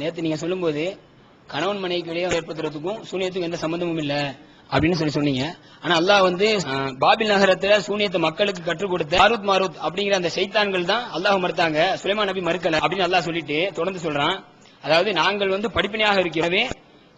நேத்து நீங்க சொல்லும்போது கணவன் மனைவிக்கு இடையே ஏற்படுத்துறதுக்கும் சூனியத்துக்கும் எந்த சம்பந்தமும் இல்ல அப்படின்னு சொல்லி சொன்னீங்க. ஆனா அல்லாஹ் வந்து பாபில் நகரத்துல சூனியத்தை மக்களுக்கு கற்றுக் கொடுத்த மாருத் மாருத் அப்படிங்கிற அந்த சைத்தான்கள் தான் அல்லாஹ் மறுத்தாங்க. சுலைமான் நபி மறுக்கல அப்படின்னு அல்லாஹ் சொல்லிட்டு தொடர்ந்து சொல்றான். அதாவது நாங்கள் வந்து படிப்பினையாக இருக்கிறவே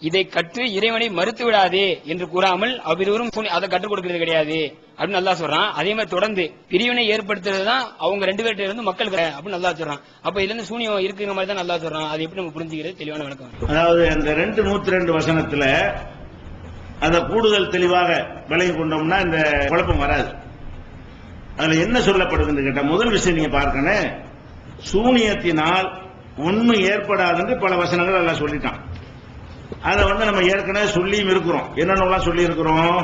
இதை கற்று இறைவனை மறுத்து விடாதே என்று கூறாமல் அவ்விருவரும் அதை கற்றுக் கொடுக்கிறது கிடையாது. அப்படின்னு நல்லா சொல்றான். அதே மாதிரி தொடர்ந்து பிரிவினை ஏற்படுத்துறது தான் அவங்க ரெண்டு பேர்கிட்ட இருந்து மக்கள் அப்படின்னு நல்லா சொல்றான். அப்ப இதுல இருந்து சூனியம் இருக்கிற மாதிரி தான் நல்லா சொல்றான். அது எப்படி நம்ம புரிஞ்சுக்கிறது? தெளிவான விளக்கம். அதாவது அந்த ரெண்டு நூத்தி ரெண்டு வசனத்துல அத கூடுதல் தெளிவாக விலகி கொண்டோம்னா இந்த குழப்பம் வராது. அதுல என்ன சொல்லப்படுதுன்னு கேட்டா முதல் விஷயம் நீங்க பார்க்கணும். சூனியத்தினால் ஒண்ணும் ஏற்படாதுன்னு பல வசனங்கள் எல்லாம் சொல்லிட்டான். அதை வந்து நம்ம ஏற்கனவே சொல்லியும் இருக்கிறோம். என்னென்னலாம் சொல்லி இருக்கிறோம்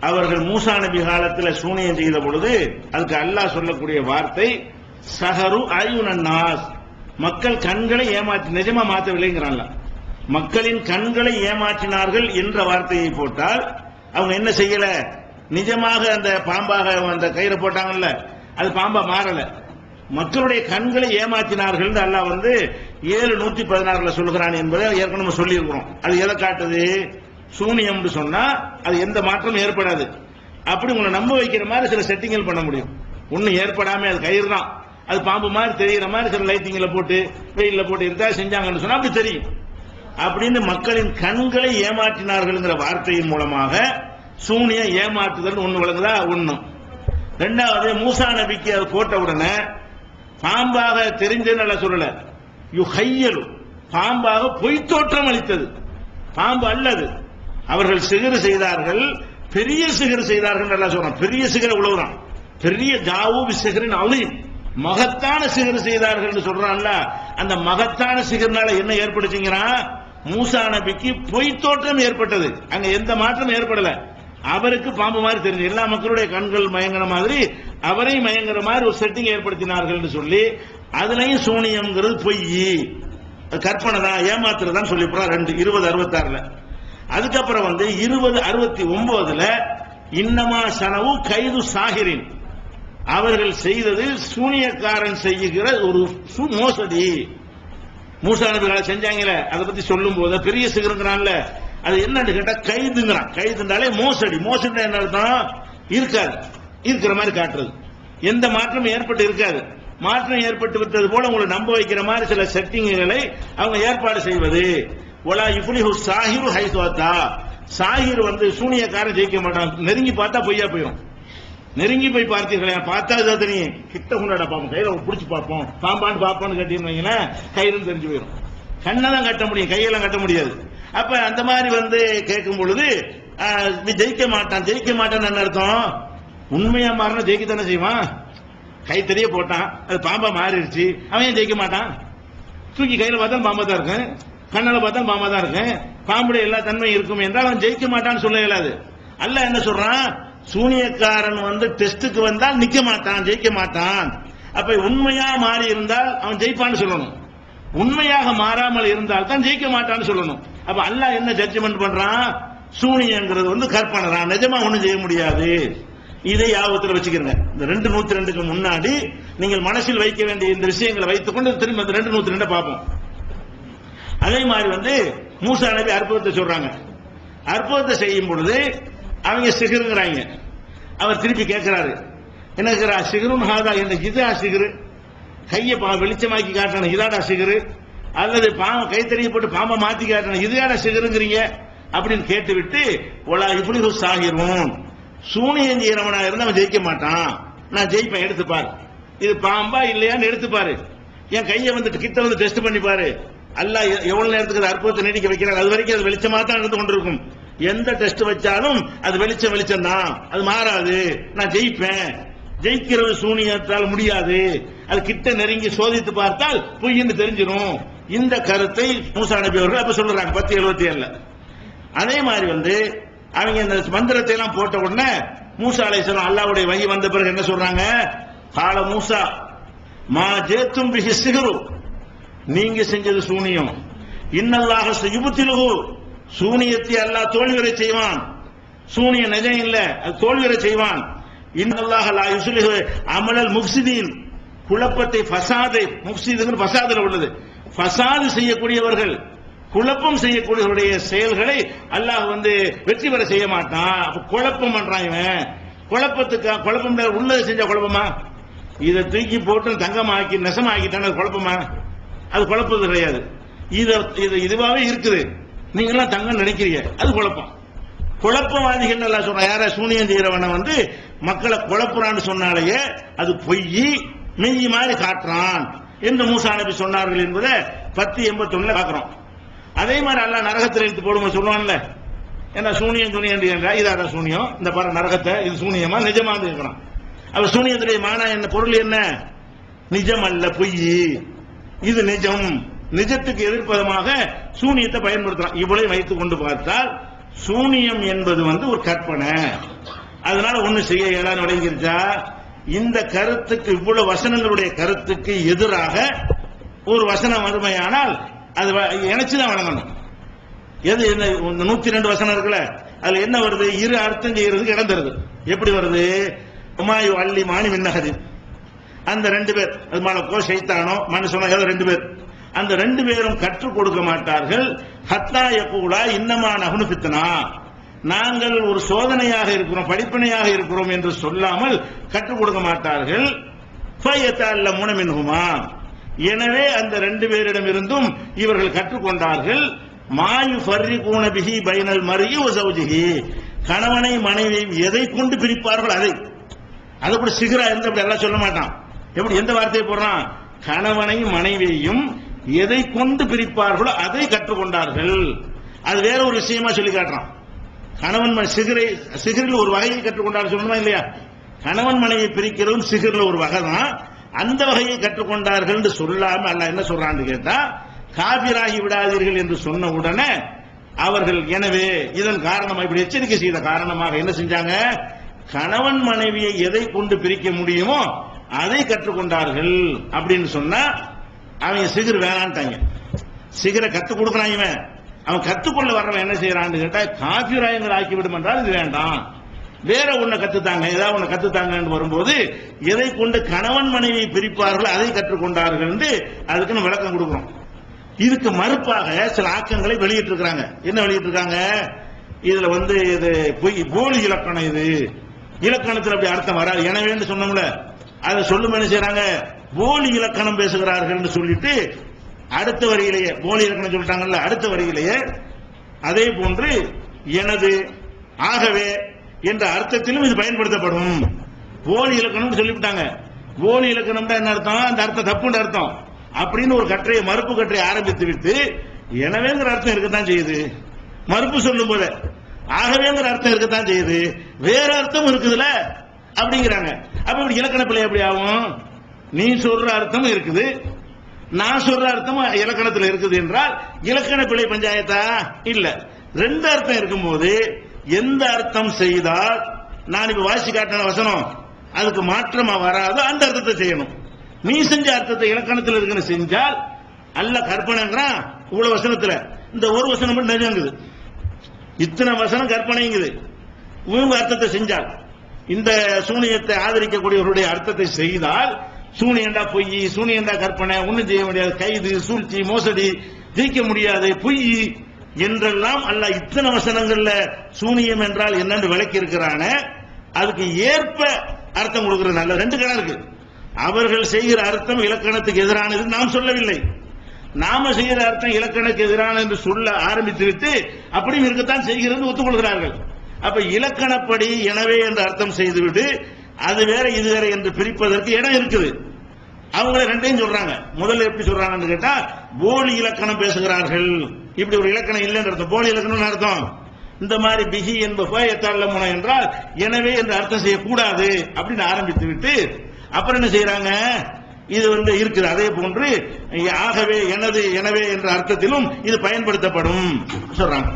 அவர்கள் மூசா நபி காலத்தில் சூனியம் செய்த பொழுது அதுக்கு அல்லாஹ் சொல்லக்கூடிய வார்த்தை சஹரு அயுனாஸ் மக்கள் கண்களை ஏமாற்றி நிஜமா மாற்றவில்லைங்கிறான்ல மக்களின் கண்களை ஏமாற்றினார்கள் என்ற வார்த்தையை போட்டால் அவங்க என்ன செய்யல? நிஜமாக அந்த பாம்பாக அந்த கயிறை போட்டாங்கல்ல அது பாம்பா மாறல. மக்களுடைய கண்களை ஏமாற்றினார்கள் அல்லாஹ் வந்து ஏழு நூத்தி பதினாறுல சொல்லுகிறான் என்பதை ஏற்கனவே நம்ம சொல்லியிருக்கிறோம். அது எதை காட்டுது? சூனியம்னு சொன்னா அது எந்த மாற்றமும் ஏற்படாது. அப்படி உங்களை நம்ப வைக்கிற மாதிரி சில செட்டிங்கள் பண்ண முடியும். ஒன்னும் ஏற்படாம அது கயிறு தான் அது பாம்பு மாதிரி தெரியுற மாதிரி சில லைட்டிங்ல போட்டு வெயில்ல போட்டு இருந்தா செஞ்சாங்கன்னு சொன்னா அப்படி தெரியும். அப்படின்னு மக்களின் கண்களை ஏமாற்றினார்கள்ங்கிற வார்த்தையின் மூலமாக சூனிய ஏமாற்றுதல் ஒன்று விளங்குதா? ஒண்ணு. ரெண்டாவது மூசா நபிக்கு அது போட்ட உடனே பாம்பாக தெரிஞ்சதுன்னு நல்லா சொல்லல. யு ஹையலு பாம்பாக பொய் தோற்றம் அளித்தது. பாம்பு அல்லது அவர்கள் சிகறு செய்தார்கள் பெரிய சிகரு செய்தார்கள் நல்லா சொல்றான். பெரிய சிகர உழவுதான் பெரிய ஜாவு சிகரின் அழியும் மகத்தான சிகர் செய்தார்கள் சொல்றான்ல அந்த மகத்தான சிகர்னால என்ன ஏற்படுச்சுங்கிறான் மூசா நபிக்கு பொய் தோற்றம் ஏற்பட்டது. அங்க எந்த மாற்றம் ஏற்படல. அவருக்கு பாம்பு மாதிரி தெரிஞ்சு எல்லா மக்களுடைய கண்கள் மயங்கிற மாதிரி அவரை மயங்குற மாதிரி ஒரு செட்டிங் ஏற்படுத்தினார்கள் சொல்லி அதுலயும் சூனியம்ங்கிறது பொய். கற்பனை தான் ஏமாத்துறதான் சொல்லிவிடுறான் ரெண்டு இருபது அறுபத்தாறுல. அதுக்கப்புறம் வந்து இருபது அறுபத்தி ஒன்பதுல இன்னமா சனவு கைது சாகிரின். அவர்கள் செய்தது சூனியக்காரன் செய்கிற ஒரு மோசடி. மூசா நபிகளை செஞ்சாங்களே அதை பத்தி சொல்லும் போது பெரிய சிகரங்கிறான்ல. அது என்னன்னு கேட்டா கைதுங்கிறான். கைதுனாலே மோசடி. மோசடி என்ன அர்த்தம்? இருக்காது. இருக்கிற மாதிரி காட்டுறது. எந்த மாற்றமும் ஏற்பட்டு இருக்காது. மாற்றம் ஏற்பட்டு விட்டது போல உங்களை நம்ப வைக்கிற மாதிரி சில செட்டிங்குகளை அவங்க ஏற்பாடு செய்வது. ஒலா இஃபுலிஹு சாஹிரு ஹைஸ்வாத்தா. சாஹிர் வந்து சூனியக்காரன் ஜெயிக்க மாட்டான். நெருங்கி பார்த்தா பொய்யா போயிடும். நெருங்கி போய் பார்த்தீர்களே பார்த்தா தனி தெரியும் கிட்ட கொண்டாட பார்ப்போம் கையில பிடிச்சி பார்ப்போம் பாம்பான்னு பார்ப்போம்னு கட்டிருந்தீங்கன்னா கையிலும் தெரிஞ்சு போயிடும். கண்ணெல்லாம் கட்ட முடியும் கையெல்லாம் கட்ட முடியாது. அப்ப அந்த மாதிரி வந்து கேட்கும் பொழுது ஜெயிக்க மாட்டான் ஜெயிக்க மாட்டான்னு என்ன அர்த்தம்? உண்மையா மாறினா ஜெயிக்கத்தானே செய்வான்? கை தெரிய போட்டான். அது பாம்பா மாறிடுச்சு. அவன் ஏன் ஜெயிக்க மாட்டான்? தூக்கி கையில பார்த்தா பாம்பா தான் இருக்கும் கண்ணால பார்த்தா பாம்பா தான் இருக்கும் பாம்புடைய எல்லா தன்மையும் இருக்கும் என்றால் அவன் ஜெயிக்க மாட்டான்னு சொல்ல இயலாது. அல்ல என்ன சொல்றான்? சூனியக்காரன் வந்து டெஸ்டுக்கு வந்தால் நிக்க மாட்டான் ஜெயிக்க மாட்டான். அப்ப உண்மையா மாறி இருந்தால் அவன் ஜெயிப்பான்னு சொல்லணும். உண்மையாக மாறாமல் இருந்தால் தான் ஜெயிக்க மாட்டான்னு சொல்லணும். அப்ப அல்லாஹ் என்ன ஜட்ஜ்மெண்ட் பண்றான்? சூனியங்கிறது வந்து கற்பனை தான். நிஜமா ஒண்ணும் செய்ய முடியாது. இதை யாபத்தில் வச்சுக்கிறங்க? இந்த ரெண்டு நூத்தி ரெண்டுக்கு முன்னாடி நீங்கள் மனசில் வைக்க வேண்டிய இந்த விஷயங்களை வைத்துக்கொண்டு திரும்ப இந்த ரெண்டு நூத்தி ரெண்டை பார்ப்போம். அதே மாதிரி வந்து மூசா நபி அற்புதத்தை சொல்றாங்க. அற்புதத்தை செய்யும் பொழுது அவங்க சிகருங்கிறாங்க. அவர் திருப்பி கேட்கிறாரு. என்னங்கிறா சிகரும் ஹாதா என்ன இதா சிகரு? கையை பா வெளிச்சமாக்கி காட்டணும் இதாடா சிகரு? அல்லது பாம்பை கை தெரியப்பட்டு பாம்பை மாத்தி காட்டணும் இதுதாடா சிகருங்கிறீங்க? அப்படின்னு கேட்டுவிட்டு ஒலா இப்படி சாகிரும் சூனியம் செய்யறவனா இருந்தா அவன் ஜெயிக்க மாட்டான். நான் ஜெயிப்பேன் எடுத்துப்பாரு. இது பாம்பா இல்லையான்னு எடுத்து பாரு என் கையை வந்துட்டு கிட்ட வந்து டெஸ்ட் பண்ணி பாரு அல்லாஹ் எவ்வளவு நேரத்துக்கு அது அற்புதத்தை நீடிக்க வைக்கிறார் அது வரைக்கும் அது வெளிச்சமா தான் இருந்து கொண்டிருக்கும். எந்த டெஸ்ட் வச்சாலும் அது வெளிச்சம் வெளிச்சம் தான். அது மாறாது. நான் ஜெயிப்பேன். ஜெயிக்கிறது சூனியத்தால் முடியாது. அது கிட்ட நெருங்கி சோதித்து பார்த்தால் பொய்ன்னு தெரிஞ்சிடும் இந்த கருத்தை மூசா நபி அவர்கள் அப்ப சொல்றாங்க பத்து எழுபத்தி ஏழுல. அதே மாதிரி வந்து அவங்க இந்த மந்திரத்தை எல்லாம் போட்ட உடனே மூசா அலைஹிஸ்ஸலாம் அல்லாவுடைய வகி வந்த பிறகு என்ன சொல்றாங்க? கால மூசா மா ஜேத்தும் பிஹி சிகரு நீங்க செஞ்சது சூனியம். இன்னல்லாக யுபத்திலுகு சூனியத்தை அல்லாஹ் தோல்வியரை செய்வான். சூனிய நிஜம் இல்ல அது தோல்வியரை செய்வான். இன்னல்லாக லா யுசுலிஹு அமலல் முஃசிதீன் குழப்பத்தை ஃபசாதை முஃசிதுன்னு ஃபசாதுல உள்ளது. ஃபசாது செய்யக்கூடியவர்கள் குழப்பம் செய்யக்கூடியவருடைய செயல்களை அல்லாஹ் வந்து வெற்றி பெற செய்ய மாட்டான். அப்ப குழப்பம் பண்றான் இவன். குழப்பத்துக்கு குழப்பம் உள்ளது செஞ்ச குழப்பமா? இதை தூக்கி போட்டு தங்கமாக்கி நெசமாக்கிட்டான குழப்பமா? அது குழப்பது கிடையாது. இது இது இதுவாகவே இருக்குது. நீங்களாம் தங்கம் நினைக்கிறீங்க. அது குழப்பம். குழப்பவாதிகள் நல்லா சொல்ற யார சூனியம் செய்யறவனை வந்து மக்களை குழப்புறான்னு சொன்னாலேயே அது பொய் மெய் மாதிரி காட்டுறான். என்று மூசா நபி சொன்னார்கள் என்பதை பத்து எண்பத்தி ஒண்ணுல பாக்குறோம் அதே மாதிரி அல்ல நரகத்தில் எடுத்து போடுங்க சொல்லுவான்ல ஏன்னா சூனியம் சூனியம் என்றா இதாதான் சூனியம். இந்த பாரு நரகத்தை இது சூனியமா? நிஜமா இருக்கிறான் அவர் சூனியத்துடைய மானா என்ன? பொருள் என்ன? நிஜம் அல்ல பொய். இது நிஜம். நிஜத்துக்கு எதிர்ப்பதமாக சூனியத்தை பயன்படுத்தலாம் இவ்வளவு வைத்துக் கொண்டு பார்த்தால் சூனியம் என்பது வந்து ஒரு கற்பனை. அதனால ஒண்ணு செய்ய இயலான்னு விளங்கிருச்சா? இந்த கருத்துக்கு இவ்வளவு வசனங்களுடைய கருத்துக்கு எதிராக ஒரு வசனம் வறுமையானால் அது வ- இணைச்சுதான் வணங்கணும். எது என்ன இந்த நூத்தி ரெண்டு வசனம் இருக்குல்ல? அதுல என்ன வருது? இரு அர்த்தம் செய்யறதுக்கு இடம் தருது. எப்படி வருது? உமாயு அள்ளி மாணி விண்ணகதி அந்த ரெண்டு பேர் அது மலக்கோ சைத்தானோ மனுஷனோ ஏதோ ரெண்டு பேர். அந்த ரெண்டு பேரும் கற்றுக் கொடுக்க மாட்டார்கள். ஹத்தா யக்கூலா இன்னமா நகுனு பித்தனா நாங்கள் ஒரு சோதனையாக இருக்கிறோம் படிப்பினையாக இருக்கிறோம் என்று சொல்லாமல் கற்றுக் கொடுக்க மாட்டார்கள். ஃபயத்தல்ல முனமின்ஹுமா. எனவே அந்த ரெண்டு பேரிடமிருந்தும் இவர்கள் கற்றுக்கொண்டார்கள் மாயு ஃபர்ரி பிஹி பைனல் மருகி ஒசௌஜிஹி கணவனை மனைவி எதை கொண்டு பிரிப்பார்கள் அதை? அது கூட சிகரா இருந்து அப்படி எல்லாம் சொல்ல மாட்டான். எப்படி எந்த வார்த்தையை போடுறான்? கணவனையும் மனைவியையும் எதை கொண்டு பிரிப்பார்களோ அதை கற்றுக்கொண்டார்கள். அது வேற ஒரு விஷயமா சொல்லி காட்டுறான். கணவன் மனை- சிகரை சிகரில் ஒரு வகையை கற்றுக்கொண்டார் சொல்லணுமா இல்லையா? கணவன் மனைவி பிரிக்கிறதும் சிகரில் ஒரு வகை தான். அந்த வகையை கற்றுக்கொண்டார்கள் என்று சொல்லாம அல்ல என்ன சொல்றான்னு கேட்டா காபிராகி விடாதீர்கள் என்று சொன்ன உடனே அவர்கள் எனவே இதன் காரணமாக இப்படி எச்சரிக்கை செய்த காரணமாக என்ன செஞ்சாங்க? கணவன் மனைவியை எதை கொண்டு பிரிக்க முடியுமோ அதை கற்றுக்கொண்டார்கள். அப்படின்னு சொன்னா அவங்க சிகர் வேணான்ட்டாங்க. சிகரை கத்துக் கொடுக்கறான் இவன். அவன் கத்துக்கொள்ள வர்றவன் என்ன செய்யறான்னு கேட்டா காபிராயங்கள் ஆக்கிவிடும் என்றால் இது வேண்டாம். வேற ஒண்ண கத்துத்தாங்க ஏதாவது ஒண்ணு கத்துத்தாங்கன்னு வரும்போது எதை கொண்டு கணவன் மனைவி பிரிப்பார்கள் அதை கற்றுக்கொண்டார்கள் என்று அதுக்குன்னு விளக்கம் கொடுக்குறோம். இதுக்கு மறுப்பாக சில ஆக்கங்களை வெளியிட்டு இருக்காங்க என்ன வெளியிட்டு இருக்காங்க இதுல வந்து இது பொய் போலி இலக்கணம் இது. இலக்கணத்தில் அப்படி அர்த்தம் வராது. எனவேன்னு சொன்னோம்ல அதை சொல்லும் என்ன செய்யறாங்க போலி இலக்கணம் பேசுகிறார்கள் சொல்லிட்டு அடுத்த வரியிலேயே போலி இலக்கணம் சொல்லிட்டாங்கல்ல அடுத்த வரியிலேயே அதே போன்று எனது ஆகவே என்ற அர்த்தத்திலும் இது பயன்படுத்தப்படும். போலி இலக்கணம் சொல்லிவிட்டாங்க. போலி இலக்கணம் என்ன அர்த்தம்? அந்த அர்த்தம் தப்புன்ற அர்த்தம். அப்படின்னு ஒரு கற்றையை மறுப்பு கற்றையை ஆரம்பித்து விட்டு எனவேங்கிற அர்த்தம் இருக்கத்தான் செய்யுது. மறுப்பு சொல்லும் போது ஆகவேங்கிற அர்த்தம் இருக்கத்தான் செய்யுது. வேற அர்த்தம் இருக்குதுல? அப்படிங்கிறாங்க. அப்ப இப்படி இலக்கண பிள்ளை எப்படி ஆகும்? நீ சொல்ற அர்த்தம் இருக்குது. நான் சொல்ற அர்த்தம் இலக்கணத்தில் இருக்குது என்றால் இலக்கண பிள்ளை பஞ்சாயத்தா? இல்ல. ரெண்டு அர்த்தம் இருக்கும்போது எந்த அர்த்தம் செய்தால் நான் இப்ப வாசி காட்டின வசனம் அதுக்கு மாற்றமா வராதோ அந்த அர்த்தத்தை செய்யணும். நீ செஞ்ச அர்த்தத்தை இலக்கணத்தில் இருக்குன்னு செஞ்சால் அல்ல கற்பனைங்கிறான் இவ்வளவு வசனத்துல. இந்த ஒரு வசனம் மட்டும் நிஜங்குது இத்தனை வசனம் கற்பனைங்குது. இவங்க அர்த்தத்தை செஞ்சால். இந்த சூனியத்தை ஆதரிக்கக்கூடியவருடைய அர்த்தத்தை செய்தால் சூனியண்டா பொய் சூனியண்டா கற்பனை ஒண்ணும் செய்ய முடியாது. கைது சூழ்ச்சி மோசடி ஜெயிக்க முடியாது. பொய். என்றெல்லாம் அல்ல இத்தனை வசனங்கள்ல சூனியம் என்றால் என்னன்னு விளக்கி இருக்கிறான அதுக்கு ஏற்ப அர்த்தம் கொடுக்கிறது நல்ல ரெண்டு கணம் இருக்கு. அவர்கள் செய்கிற அர்த்தம் இலக்கணத்துக்கு எதிரானது நாம் சொல்லவில்லை. நாம செய்கிற அர்த்தம் இலக்கணத்துக்கு எதிரான என்று சொல்ல ஆரம்பித்து விட்டு அப்படியும் இருக்கத்தான் செய்கிறது ஒத்துக்கொள்கிறார்கள். அப்ப இலக்கணப்படி எனவே என்று அர்த்தம் செய்துவிட்டு அது வேற இது வேற என்று பிரிப்பதற்கு இடம் இருக்குது. அவங்க ரெண்டையும் சொல்றாங்க. முதல்ல எப்படி சொல்றாங்கன்னு கேட்டா போலி இலக்கணம் பேசுகிறார்கள். இப்படி ஒரு இலக்கணம் இல்லைன்றது அர்த்தம். போலி இலக்கணம் அர்த்தம். இந்த மாதிரி பிகி என்ப எத்தாளமுன என்றால் எனவே என்று அர்த்தம் செய்யக்கூடாது அப்படின்னு ஆரம்பித்து விட்டு அப்புறம் என்ன செய்யறாங்க இது வந்து இருக்குது அதே போன்று ஆகவே எனது எனவே என்ற அர்த்தத்திலும் இது பயன்படுத்தப்படும் சொல்றாங்க.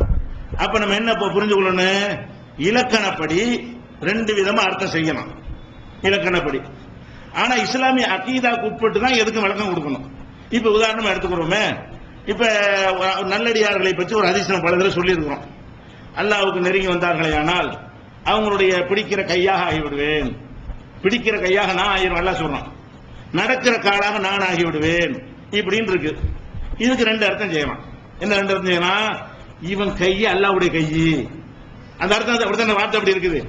அப்ப நம்ம என்ன புரிஞ்சு கொள்ளணும் இலக்கணப்படி ரெண்டு விதமா அர்த்தம் செய்யலாம். இலக்கணப்படி. ஆனா இஸ்லாமிய அகீதாக்கு உட்பட்டு தான் எதுக்கும் விளக்கம் கொடுக்கணும். இப்ப உதாரணமா எடுத்துக்கிறோமே இப்ப நல்லடியார்களை பற்றி ஒரு அதிசயம் பல தடவை சொல்லியிருக்கிறோம். அல்லாவுக்கு நெருங்கி வந்தார்களே ஆனால் அவங்களுடைய பிடிக்கிற கையாக ஆகிவிடுவேன். பிடிக்கிற கையாக நான் ஆகிடும் அல்லா சொல்றான். நடக்கிற காலாக நான் ஆகிவிடுவேன். இப்படின்னு இருக்கு. இதுக்கு ரெண்டு அர்த்தம் செய்யலாம். என்ன ரெண்டு அர்த்தம் செய்யலாம் இவன் கை அல்லாவுடைய கை அந்த அர்த்தம் அப்படித்தான் வார்த்தை அப்படி இருக்குது.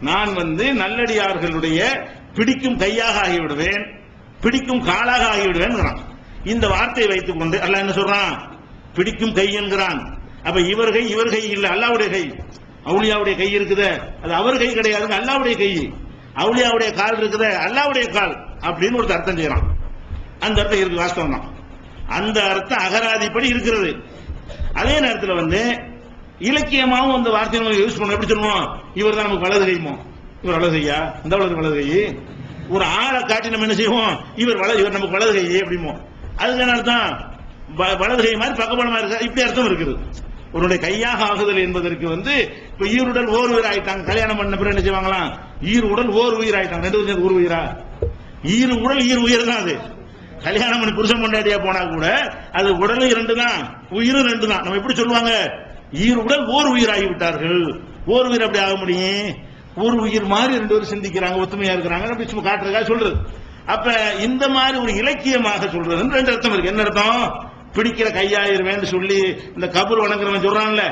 நான் வந்து நல்லடியார்களுடைய பிடிக்கும் கையாக ஆகிவிடுவேன் பிடிக்கும் காலாக ஆகிவிடுவேன் இந்த வார்த்தையை வைத்துக் கொண்டு அல்லாஹ் என்ன சொல்றான்? பிடிக்கும் கை என்கிறான். அப்ப இவர் கை இவர் கை இல்ல அல்லாவுடைய கை. அவுளியாவுடைய கை இருக்குத. அது அவர் கை கிடையாதுங்க அல்லாவுடைய கை. அவுளியாவுடைய கால் இருக்குத அல்லாவுடைய கால் அப்படின்னு ஒரு அர்த்தம் செய்யறான். அந்த அர்த்தம் இருக்கு வாஸ்தவம் தான் அந்த அர்த்தம் அகராதிப்படி இருக்கிறது. அதே நேரத்தில் வந்து இலக்கியமாகவும் அந்த வார்த்தையை நம்ம யூஸ் பண்ண எப்படி சொல்லுவோம்? இவர் தான் நமக்கு வலது கைமோ இவர் வலது கையா? இந்த வலது வலது கை ஒரு ஆளை காட்டி நம்ம என்ன செய்வோம்? இவர் வலது இவர் நமக்கு வலது கை அப்படிமோ அதுக்கு என்ன அர்த்தம் வ- வலது கை மாதிரி பக்கபலமா இருக்கா. இப்படி அர்த்தம் இருக்குது. உன்னுடைய கையாக ஆகுதல் என்பதற்கு வந்து இப்ப ஈருடல் ஓர் உயிர் ஆயிட்டாங்க கல்யாணம் பண்ண பிறகு என்ன செய்வாங்களாம்? ஈர் உடல் ஓர் உயிர் ஆயிட்டாங்க ரெண்டு ஒரு உயிரா? ஈர் உடல் ஈர் உயிர் தான் அது. கல்யாணம் பண்ணி புருஷன் கொண்டாடியா போனா கூட அது உடலும் இரண்டு தான். உயிரும் ரெண்டு தான். நம்ம எப்படி சொல்லுவாங்க? ஈர் உடல் ஓர் உயிர் ஆகிவிட்டார்கள் ஓர் உயிர் அப்படி ஆக முடியும். ஒரு உயிர் மாதிரி ரெண்டு பேரும் சிந்திக்கிறாங்க ஒத்துமையா இருக்கிறாங்க. அப்படி சும்மா காட்டுறதுக்காக சொல்றது. அப்ப இந்த மாதிரி ஒரு இலக்கியமாக சொல்றது ரெண்டு அர்த்தம் இருக்கு. என்ன அர்த்தம்? பிடிக்கிற கையாயிருவேன்னு சொல்லி இந்த கபூர் வணங்குறவன் சொல்றான்ல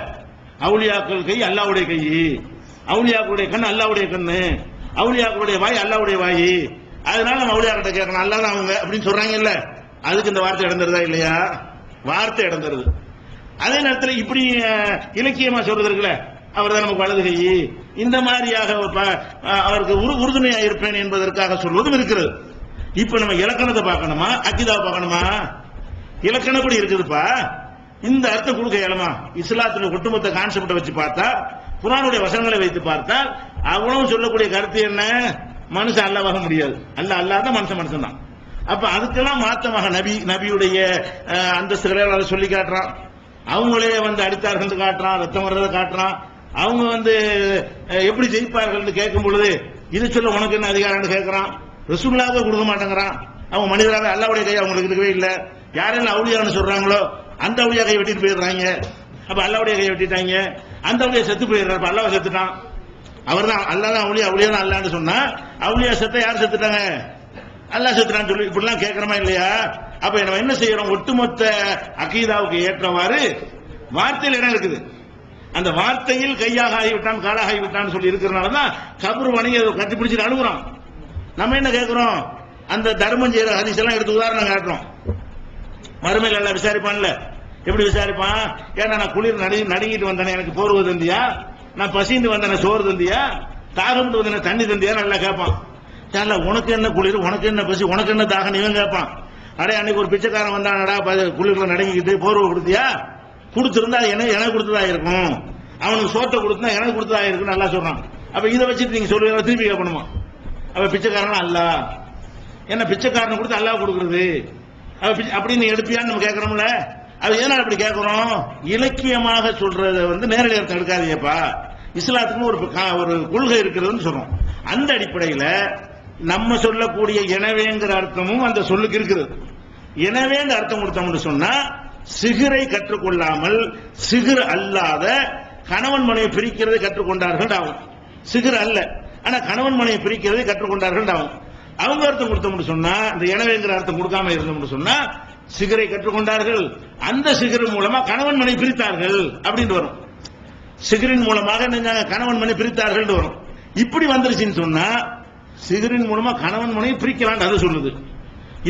அவுளியாக்கள் கை அல்லாவுடைய கை அவுளியாக்களுடைய கண் அல்லாவுடைய கண்ணு அவுளியாக்களுடைய வாய் அல்லாவுடைய வாய். அதனால நம்ம அவுளியாக்கிட்ட கேட்கணும். அல்லா அவங்க அப்படின்னு சொல்றாங்கல்ல. அதுக்கு இந்த வார்த்தை இடந்துருதா இல்லையா? வார்த்தை இடந்துருது அதே நேரத்தில் இப்படி இலக்கியமா சொல்றது இருக்குல்ல அவர் தான் நமக்கு வலது கை. இந்த மாதிரியாக ஒரு ப- அவருக்கு உறுதுணையாக இருப்பேன் என்பதற்காக சொல்வதும் இருக்கிறது. இப்ப நம்ம இலக்கணத்தை பார்க்கணுமா? அக்கிதாவை பார்க்கணுமா? இலக்கணப்படி இருக்குதுப்பா. இந்த அர்த்தம் கொடுக்க இயலுமா? இஸ்லாத்துல ஒட்டுமொத்த கான்செப்டை வச்சு பார்த்தா குரானுடைய வசனங்களை வைத்து பார்த்தால் அவனும் சொல்லக்கூடிய கருத்து என்ன? மனுஷன் அல்லவாக முடியாது. அல்ல அல்லாத மனுஷன் மனுஷன் தான் அப்ப அதுக்கெல்லாம் மாத்தமாக நபி நபியுடைய அந்தஸ்துகளை அதை சொல்லி காட்டுறான். அவங்களே வந்து அடித்தார்கள் காட்டுறான் ரத்தம் வர்றதை காட்டுறான். அவங்க வந்து எப்படி ஜெயிப்பார்கள் கேட்கும் பொழுது இது சொல்ல உனக்கு என்ன அதிகாரம்னு கேட்கறான். ரசுல்லாவே கொடுக்க மாட்டேங்கிறான். அவங்க மனிதராக அல்லாவுடைய கை அவங்களுக்கு இருக்கவே இல்லை. யாரெல்லாம் அவுளியான்னு சொல்றாங்களோ அந்த அவுளியா கை வெட்டிட்டு போயிடுறாங்க. அப்ப அல்லாவுடைய கை வெட்டிட்டாங்க. அந்த அவுளியா செத்து போயிடுறாரு அப்ப அல்லாவை செத்துட்டான். அவர் தான் அல்லா தான் அவுளியா அவுளியா தான் அல்லான்னு சொன்னா அவுளியா செத்த யார் செத்துட்டாங்க? அல்லாஹ் செத்துறான்னு சொல்லி இப்படிலாம் கேட்கறமா இல்லையா? அப்ப நம்ம என்ன செய்யறோம்? ஒட்டுமொத்த அகீதாவுக்கு ஏற்றவாறு வார்த்தையில் இடம் இருக்குது? அந்த வார்த்தையில் கையாக ஆகிவிட்டான் காலாக ஆகிவிட்டான்னு சொல்லி இருக்கிறனால தான் கபர் வணங்கி அதை கட்டிப்பிடிச்சிட்டு அழுகுறோம் நம்ம என்ன கேட்கிறோம் அந்த தர்மம் செய்யற ஹதீஸ் எல்லாம் எடுத்து உதாரணம் காட்டுறோம். மறுமையில் எல்லாம் விசாரிப்பான்ல. எப்படி விசாரிப்பான்? ஏன்னா நான் குளிர் நடி நடுங்கிட்டு வந்தேன் எனக்கு போர்வு தந்தியா நான் பசிந்து வந்தேன் சோறு தந்தியா தாகம்ட்டு வந்தேன் தண்ணி தந்தியா நல்லா கேட்பான். தெரியல உனக்கு என்ன குளிர் உனக்கு என்ன பசி உனக்கு என்ன தாகம்? இவன் கேட்பான். அடே அன்னைக்கு ஒரு பிச்சைக்காரன் வந்தானடா குளிர்ல நடுங்கிக்கிட்டு போர்வை கொடுத்தியா? கொடுத்துருந்தா எனக்கு எனக்கு கொடுத்ததா இருக்கும்? அவனுக்கு சோட்டை கொடுத்தா எனக்கு கொடுத்ததா இருக்கும் நல்லா சொல்றான். அப்ப இதை வச்சுட்டு நீங்க சொல்லுவீங்க திருப்பி கேட்கணுமா? அப்ப பிச்சைக்காரன்? அல்ல. என்ன பிச்சைக்காரனை கொடுத்து அல்லாஹ் கொடுக்கறது? அவ அப்படின்னு நீ எடுப்பியான்னு நம்ம கேட்கறோம்ல? அது ஏன்னா அப்படி கேட்கறோம்? இலக்கியமாக சொல்றத வந்து நேரடியாக அர்த்தம் எடுக்காதீங்கப்பா. இஸ்லாத்துக்கு ஒரு கா- ஒரு கொள்கை இருக்கிறதுன்னு சொல்றோம். அந்த அடிப்படையில் நம்ம சொல்லக்கூடிய எனவேங்கிற அர்த்தமும் அந்த சொல்லுக்கு இருக்கிறது எனவேங்கிற அர்த்தம் கொடுத்தோம்னு சொன்னா சிகிரை கற்றுக்கொள்ளாமல் சிகர் அல்லாத கணவன் மனைவி பிரிக்கிறதை கற்றுக்கொண்டார்கள் ஆகும் சிகிர் அல்ல. ஆனா கணவன் மனைவி பிரிக்கிறது கற்றுக்கொண்டார்கள் அவங்க அவங்க அர்த்தம் கொடுத்தோம்னு சொன்னா இந்த எனவேங்கிற அர்த்தம் கொடுக்காம இருந்தோம்னு சொன்னா சிகரை கற்றுக்கொண்டார்கள் அந்த சிகர் மூலமா கணவன் மனை பிரித்தார்கள் அப்படின்னு வரும். சிகரின் மூலமாக கணவன் மனை பிரித்தார்கள் வரும். இப்படி வந்துருச்சுன்னு சொன்னா சிகரின் மூலமா கணவன் மனைவி பிரிக்கலாம்னு அது சொல்லுது.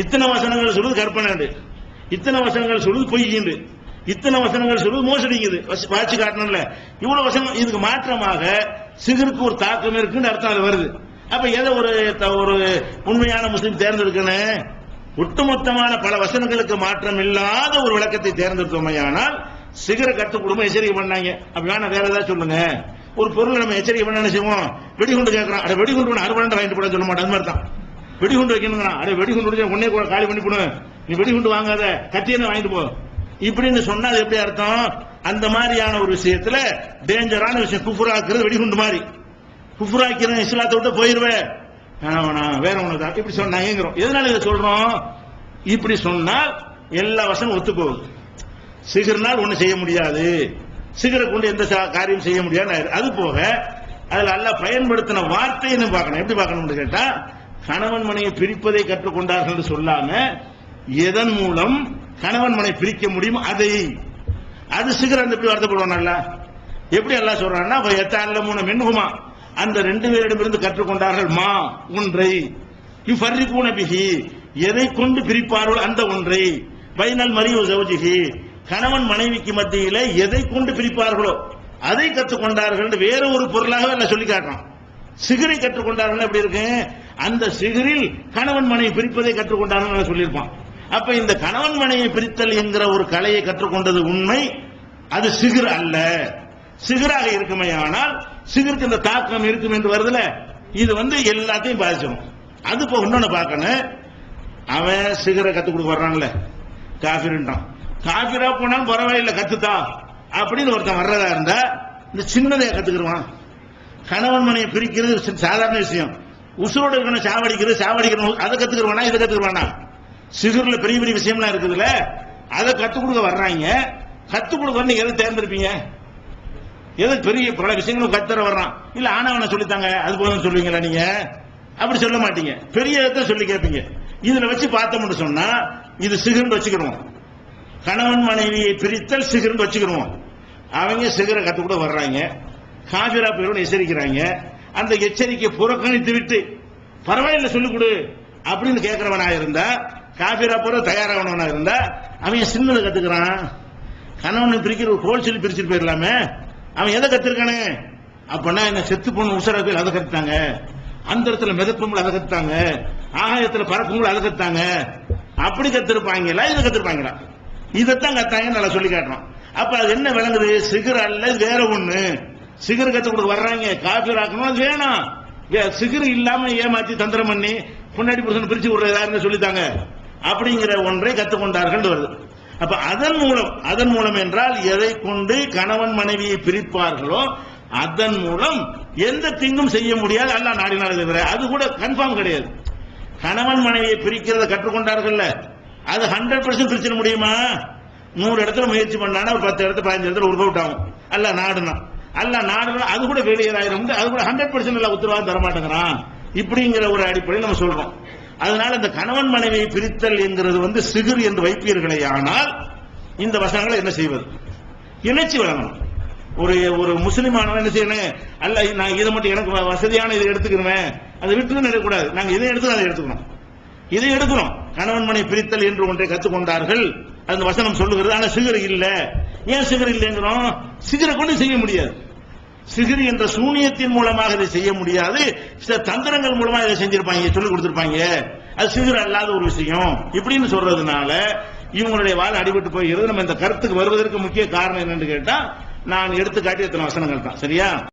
இத்தனை வசனங்கள் சொல்லுது கற்பனை இத்தனை வசனங்கள் சொல்லுது பொய்யுண்டு இத்தனை வசனங்கள் சொல்லுது மோசடிங்குது வாட்சி காட்டணும்ல. இவ்வளவு வசனம் இதுக்கு மாற்றமாக சிகருக்கு ஒரு தாக்கம் இருக்குன்னு அர்த்தம் அது வருது. அப்ப எதை ஒரு த- ஒரு உண்மையான முஸ்லீம் தேர்ந்தெடுக்கணும்? ஒட்டுமொத்தமான பல வசனங்களுக்கு மாற்றம் இல்லாத ஒரு விளக்கத்தை தேர்ந்தெடுத்தோமையானால் சிகர கட்டு குடும்பம் எச்சரிக்கை பண்ணாங்க. அப்படி வேணா வேற ஏதாவது சொல்லுங்க. ஒரு பொருளை நம்ம எச்சரிக்கை பண்ண என்ன செய்வோம்? வெடிகுண்டு கேட்கறோம் அட வெடிகுண்டு ஒன்று அறுபது வாங்கிட்டு போட சொல்ல மாட்டோம் அது மாதிரி தான். வெடிகுண்டு வைக்கணுங்கிறான் அட வெடிகுண்டு உடனே கூட காலி பண்ணி போடு நீ வெடிகுண்டு வாங்காத. கத்தியனை வாங்கிட்டு போ. இப்படின்னு சொன்னா அது எப்படி அர்த்தம்? அந்த மாதிரியான ஒரு விஷயத்துல டேஞ்சரான விஷயம். குஃபுராக்குறது வெடிகுண்டு மாதிரி. குஃபுராக்கிறேன் இஸ்லாத்தை விட்டு போயிருவேன் வேற ஒண்ணுதான் இப்படி சொன்னாங்கிறோம் எதனால இதை சொல்றோம்? இப்படி சொன்னால் எல்லா வசனம் ஒத்து போகுது. சிகர்னால் ஒண்ணு செய்ய முடியாது. சிகரை கொண்டு எந்த காரியம் செய்ய முடியாது அது போக அதுல அல்ல பயன்படுத்தின வார்த்தைன்னு பார்க்கணும். எப்படி பார்க்கணும்னு கேட்டா கணவன் மனையை பிரிப்பதை கற்றுக்கொண்டார்கள் என்று சொல்லாம எதன் மூலம் கணவன் மனை பிரிக்க முடியும்? அதை. அது சிகர் அந்த எப்படி வருத்தப்படுவானல்ல? எப்படி எல்லாம் சொல்றான்னா அப்ப எத்தால மூணு மின்ஹுமா. அந்த ரெண்டு பேரிடமிருந்து கற்றுக்கொண்டார்கள் மா ஒன்றை. இஃபர்ரிகூன பிஹி. எதை கொண்டு பிரிப்பார்கள் அந்த ஒன்றை. பைனல் மரியோ சௌஜிஹி. கணவன் மனைவிக்கு மத்தியில எதை கொண்டு பிரிப்பார்களோ அதை கற்றுக்கொண்டார்கள் வேற ஒரு பொருளாக என்ன சொல்லி காட்டுறான். சிகரை கற்றுக்கொண்டார்கள் எப்படி இருக்கு? அந்த சிகரில் கணவன் மனைவி பிரிப்பதை கற்றுக்கொண்டார்கள் சொல்லியிருப்பான். அப்ப இந்த கணவன் மனைவி பிரித்தல் என்கிற ஒரு கலையை கற்றுக்கொண்டது உண்மை. அது சிகிர் அல்ல. சிகராக இருக்குமே ஆனால் சிகருக்கு இந்த தாக்கம் இருக்கும் என்று வருதுல? இது வந்து எல்லாத்தையும் பாதிச்சிடும் அது இப்போ இன்னொன்னு பார்க்கணும். அவன் சிகரை கற்றுக் கொடுக்க வர்றான்ல. காஃபிர்ன்றான் காஃபிரா போனாலும் பரவாயில்ல கத்துத்தா. அப்படின்னு ஒருத்தன் வர்றதா இருந்தா இந்த சின்னதை கத்துக்கிடுவான் கணவன் மனையை பிரிக்கிறது சாதாரண விஷயம். உசுரோடு இருக்கணும் சாவடிக்கிறது சாவடிக்கணும் அதை கத்துக்கிடுவானா இதை கத்துக்கிடுவானா சிகர்ல பெரிய பெரிய விஷயம்லாம் இருக்குதுல்ல? அதை கத்துக் கொடுக்க வர்றாங்க. கத்துக் கொடுக்கணும் எதை தேர்ந்தெடுப்பீங்க? எது பெரிய பல விஷயங்களும் கத்துற வர்றான். இல்ல ஆனவனை சொல்லித்தாங்க அது போதும் சொல்லுவீங்களா நீங்க? அப்படி சொல்ல மாட்டீங்க. பெரிய இடத்த சொல்லி கேட்பீங்க. இதுல வச்சு பார்த்தோம்னு சொன்னா இது சிகர்னு வச்சுக்கிடுவோம் கணவன் மனைவியை பிரித்தல் சிகர்னு வச்சுக்கிடுவோம் அவங்க சிகரை கத்து கூட வர்றாங்க. காபிரா பேரோட எச்சரிக்கிறாங்க. அந்த எச்சரிக்கை புறக்கணித்து விட்டு பரவாயில்ல சொல்லிக் கொடு அப்படின்னு கேட்கிறவனா இருந்தா காபிரா போற தயாராகணும்னா இருந்தா அவன் சின்னதை கத்துக்கிறான்? கணவனை பிரிக்கிற ஒரு கோல் சொல்லி பிரிச்சுட்டு போயிடலாமே. அவன் எதை கத்துருக்கானே? அப்பனா என்ன செத்து பொண்ணு உசரா போய் அதை கத்துட்டாங்க. அந்த இடத்துல மிதப்பவங்களை அதை கத்துட்டாங்க. ஆகாயத்துல பறக்கும்போது அதை கத்துட்டாங்க. அப்படி கத்திருப்பாங்களா? இதை கத்திருப்பாங்களா? இதைத்தான் கத்தாங்க நல்லா சொல்லி காட்டுறோம் அப்ப அது என்ன விளங்குது? சிகர் அல்ல வேற ஒண்ணு. சிகர் கத்து கொடுக்க வர்றாங்க. காஃபி ஆக்கணும் அது வேணாம். சிகர் இல்லாம ஏமாத்தி தந்திரம் பண்ணி பொன்னாடி புருஷன் பிரிச்சு விடுறதா யாருன்னு சொல்லித்தாங்க. அப்படிங்கிற ஒன்றை கத்துக்கொண்டார்கள் வருது அப்ப அதன் மூலம் அதன் மூலம் என்றால் எதை கொண்டு கணவன் மனைவியை பிரிப்பார்களோ அதன் மூலம் எந்த தீங்கும் செய்ய முடியாது. அல்ல நாடினாலே தவிர அது கூட கன்ஃபார்ம் கிடையாது. கணவன் மனைவியை பிரிக்கிறத கற்றுக்கொண்டார்கள்ல. அது ஹண்ட்ரட் பர்சன்ட் பிரிச்சிட முடியுமா? நூறு இடத்துல முயற்சி பண்ணானா ஒரு பத்து இடத்துல பதினஞ்சு இடத்துல ஒர்க் அவுட் ஆகும் அல்ல நாடுனா. அல்ல நாடுனா அது கூட ஃபெயிலியர் ஆயிரும் அது கூட ஹண்ட்ரட் பர்சன்ட் எல்லாம் உத்தரவாதம் தர மாட்டேங்கிறான் இப்படிங்கிற ஒரு அடிப்படையில் நம்ம சொல்றோம். அதனால இந்த கணவன் மனைவியை பிரித்தல் என்கிறது வந்து சிகிர் என்று வைப்பீர்களே ஆனால் இந்த வசனங்களை என்ன செய்வது? இணைச்சி வழங்கணும். ஒரு ஒரு முஸ்லிமானவன் என்ன செய்யணும் அல்ல நான் இதை மட்டும் எனக்கு வசதியான இதை எடுத்துக்கிறேன் அதை விட்டு எடுக்கக்கூடாது நாங்கள் இதை எடுத்து அதை எடுத்துக்கணும். இதை எடுக்கிறோம். கணவன் மனை பிரித்தல் என்று ஒன்றை கற்றுக்கொண்டார்கள். அந்த வசனம் சொல்லுகிறது. ஆனால் சிகர் இல்லை. ஏன் சிகர் இல்லைங்கிறோம்? சிகரை கொண்டு செய்ய முடியாது. சிகிரி என்ற சூனியத்தின் மூலமாக இதை செய்ய முடியாது. சில தந்திரங்கள் மூலமா இதை செஞ்சிருப்பாங்க சொல்லி கொடுத்திருப்பாங்க. அது சிகிர் அல்லாத ஒரு விஷயம். இப்படின்னு சொல்றதுனால இவங்களுடைய வாழ் அடிபட்டு போகிறது நம்ம இந்த கருத்துக்கு வருவதற்கு முக்கிய காரணம் என்னன்னு கேட்டா நான் எடுத்துக்காட்டி எத்தனை வசனங்கள் தான். சரியா?